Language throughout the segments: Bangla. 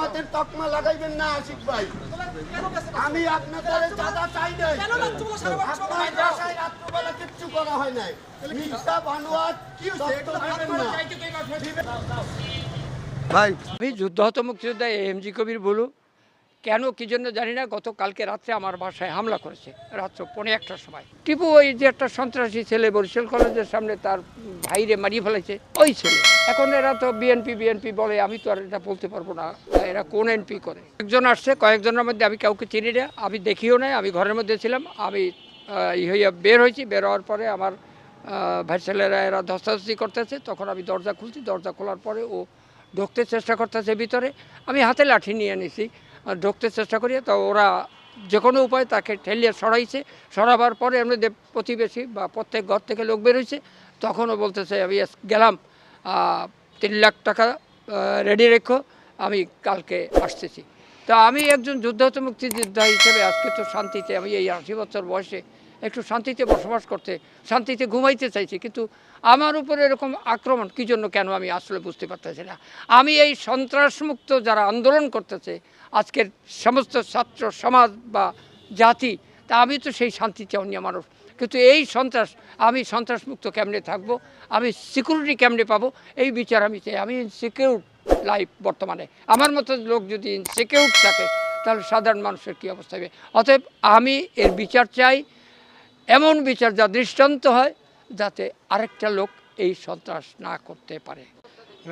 জামাতের তকমা লাগাইবেন না আশিক ভাই। আমি আপনাদের চাঁদা চাই নাই। আপনার বাসায় রাত্রবেলা কিচ্ছু করা হয় নাই। মিথ্যা ভাই আমি যুদ্ধহত মুক্তিযোদ্ধা এম জি কবির বলু। কেন, কি জন্য জানি না, গতকালকে রাত্রে আমার বাসায় হামলা করেছে, রাত্র পৌনে একটার সময়। টিপু ওই যে একটা সন্ত্রাসী ছেলে বরিশাল কলেজের সামনে তার ভাইরে মারিয়ে ফেলেছে, ওই ছেলে। এখন এরা তো বিএনপি বিএনপি বলে, আমি তো আর এটা বলতে পারব না এরা কোন এনপি করে? একজন আসছে, কয়েকজনের মধ্যে আমি কাউকে চিনি না, আমি দেখিও নাই, আমি ঘরের মধ্যে ছিলাম, আমি ই হইয়া বের হয়েছি, বের হওয়ার পরে আমার ভাই ছেলেরা এরা ধস্তাধস্তি করতেছে, তখন আমি দরজা খুলছি, দরজা খোলার পরে ও ঢুকতে চেষ্টা করতেছে ভিতরে, আমি হাতে লাঠি নিয়ে নিছি ঢুকতে চেষ্টা করি, তো ওরা যে কোনো উপায় তাকে ঠেলিয়ে সরাইছে। সরাবার পরে এমনি দেব প্রতিবেশী বা প্রত্যেক ঘর থেকে লোক বেরোইছে, তখনও বলতেছে, আমি গেলাম তিন লাখ টাকা রেডি রেখো, আমি কালকে আসতেছি। তা আমি একজন যুদ্ধহত মুক্তিযোদ্ধা হিসেবে আজকে তো শান্তিতে আমি এই আশি বছর বয়সে একটু শান্তিতে বসবাস করতে, শান্তিতে ঘুমাইতে চাইছি। কিন্তু আমার উপরে এরকম আক্রমণ কী জন্য কেন আমি আসলে বুঝতে পারতেছি না? আমি এই সন্ত্রাসমুক্ত যারা আন্দোলন করতেছে, আজকের সমস্ত ছাত্র সমাজ বা জাতি, তা আমি তো সেই শান্তি চাউনিয়া মানুষ কিন্তু এই সন্ত্রাস, আমি সন্ত্রাসমুক্ত কেমনে থাকব? আমি সিকিউরিটি কেমনে পাবো? এই বিচার আমি চাই। আমি সিকিউর লাইফ বর্তমানে। আমার মতো লোক যদি ইনসিকিউর থাকে, তাহলে সাধারণ মানুষের কী অবস্থা হবে? অতএব আমি এর বিচার চাই। এমন বিচার যা দৃষ্টান্ত হয়, যাতে আরেকটা লোক এই সন্ত্রাস না করতে পারে।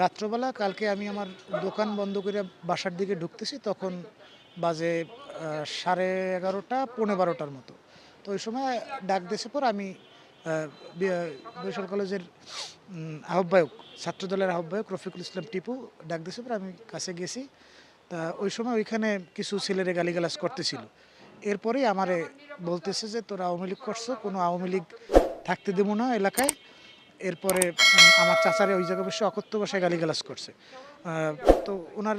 রাত্রবেলা কালকে আমি আমার দোকান বন্ধ করে বাসার দিকে ঢুকতেছি, তখন বাজে সাড়ে এগারোটা, পৌনে বারোটার মতো। তো ওই সময় ডাক দেশে পর আমি বরিশাল কলেজের আহ্বায়ক, ছাত্রদলের আহ্বায়ক রফিকুল ইসলাম টিপু ডাক দিয়েছে পর আমি কাছে গেছি। তা ওই সময় ওইখানে কিছু ছেলেরে গালিগালাজ করতেছিল। এরপরেই আমারে বলতেছে যে, তোরা আওয়ামী লীগ করছ, কোনো আওয়ামী লীগ থাকতে দেবো না এলাকায়। এরপরে আমার চাচারে ওই জায়গায় বসে অকথ্য ভাষায় গালিগালাজ করছে। তো ওনার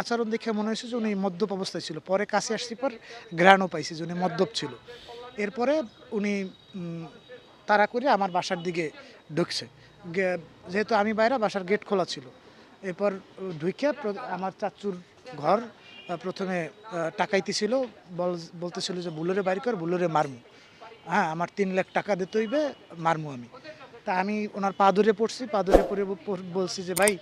আচরণ দেখে মনে হয়েছে যে, উনি মদ্যপ অবস্থায় ছিল। পরে কাছে আসছি পর ঘ্রাণও পাইছি যে, উনি মদ্যপ ছিল। এরপরে উনি তাড়া করে আমার বাসার দিকে ঢুকছে। যেহেতু আমি বাইরে, বাসার গেট খোলা ছিল। এরপর ঢুকে আমার চাচুর ঘর প্রথমে টাকাইতেছিল, বল, বলতেছিল যে বুলোরে বাইর কর, বুলোরে মারমু। হ্যাঁ আমার তিন লাখ টাকা দিতে হইবে, মারমু আমি। তা আমি ওনার পা ধরে পড়ছি, পা ধরে পড়ে বলছি যে, ভাই,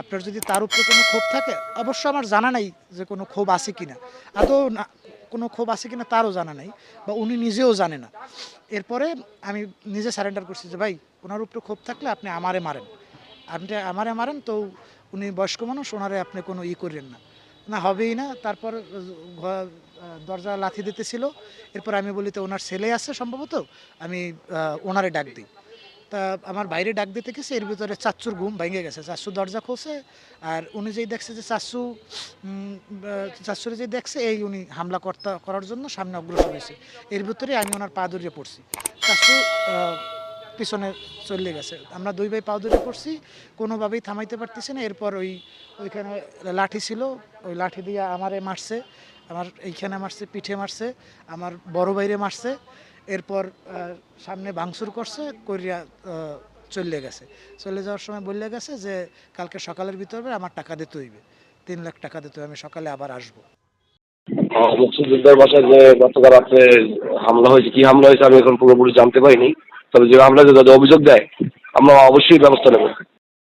আপনার যদি তার উপরে কোনো ক্ষোভ থাকে, অবশ্য আমার জানা নাই যে কোনো ক্ষোভ আছে কিনা। আদৌ না, কোনো ক্ষোভ আছে কিনা তারও জানা নাই, বা উনি নিজেও জানে না। এরপরে আমি নিজে সারেন্ডার করছি যে, ভাই, ওনার উপরে ক্ষোভ থাকলে আপনি আমারে মারেন। আপনি আমারে মারেন, তো উনি বয়স্ক মানুষ, ওনারে আপনি কোনো ই করেন না। না, হবেই না। তারপর দরজা লাথি দিতেছিল। এরপর আমি বলি, তো ওনার ছেলে আছে সম্ভবত? আমি ওনারে ডাক দিই। তা আমার বাইরে ডাক দিতে গেছে, এর ভিতরে চাচ্চুর ঘুম ভেঙে গেছে। চাচ্চু দরজা খুলছে, আর উনি যেই দেখছে যে চাচ্চু চাচ্চুরে যে দেখছে, এই উনি হামলা কর্তা, করার জন্য সামনে অগ্রসর হয়েছে। এর ভিতরে আমি ওনার পা ধরিয়ে পড়ছি। চাচ্চু পিছনে চলে গেছে। আমরা দুই ভাই পা ধরে পড়ছি, কোনোভাবেই থামাইতে পারতেছি না। এরপর ওই, ওইখানে লাঠি ছিল, ওই লাঠি দিয়ে আমারে মারছে, আমার এইখানে মারছে, পিঠে মারছে, আমার বড় বাইরে মারছে। এরপর সামনে ভাঙচুর করছে করিয়া চলে গেছে। চলে যাওয়ার সময় বললে গেছে যে, কালকে সকালের ভিতরে আমার টাকা দিতে হইবে। তিন লাখ টাকা দিতে আমি সকালে আবার আসব। মুক্তিযোদ্ধার বাসায় যে গতকাল রাত্রে হামলা হয়েছে, কি হামলা হয়েছে আমি এখন পুরোপুরি জানতে পারিনি। তবে যে হামলা যদি অভিযোগ দেয়, আমরা অবশ্যই ব্যবস্থা নেব।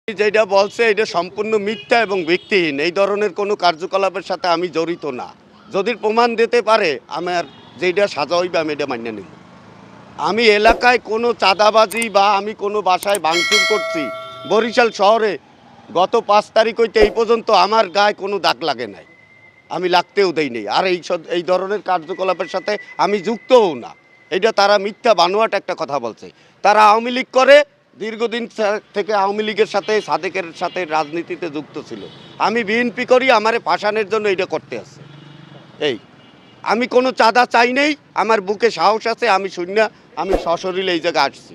যেটা বলছে, এটা সম্পূর্ণ মিথ্যা এবং ভিত্তিহীন। এই ধরনের কোনো কার্যকলাপের সাথে আমি জড়িত না। যদি প্রমাণ দিতে পারে, আমার যেটা সাজা হইবে, আমি এটা মান্য নেব। আমি এলাকায় কোনো চাঁদাবাজি বা আমি কোনো বাসায় ভাঙচুর করছি, বরিশাল শহরে গত পাঁচ তারিখ হইতে এই পর্যন্ত আমার গায়ে কোনো দাগ লাগে নাই। আমি লাগতেও দেই নেই। আর এই এই ধরনের কার্যকলাপের সাথে আমি যুক্তও না। এটা তারা মিথ্যা বানোয়াট একটা কথা বলছে। তারা আওয়ামী লীগ করে, দীর্ঘদিন থেকে আওয়ামী লীগের সাথে, সাদেকের সাথে রাজনীতিতে যুক্ত ছিল। আমি বিএনপি করি, আমার পাশানের জন্য এটা করতে আছে এই, আমি কোনো চাঁদা চাই নেই, আমার বুকে সাহস আছে, আমি শূন্য আমি সশরীরে এই জায়গায় আসছি।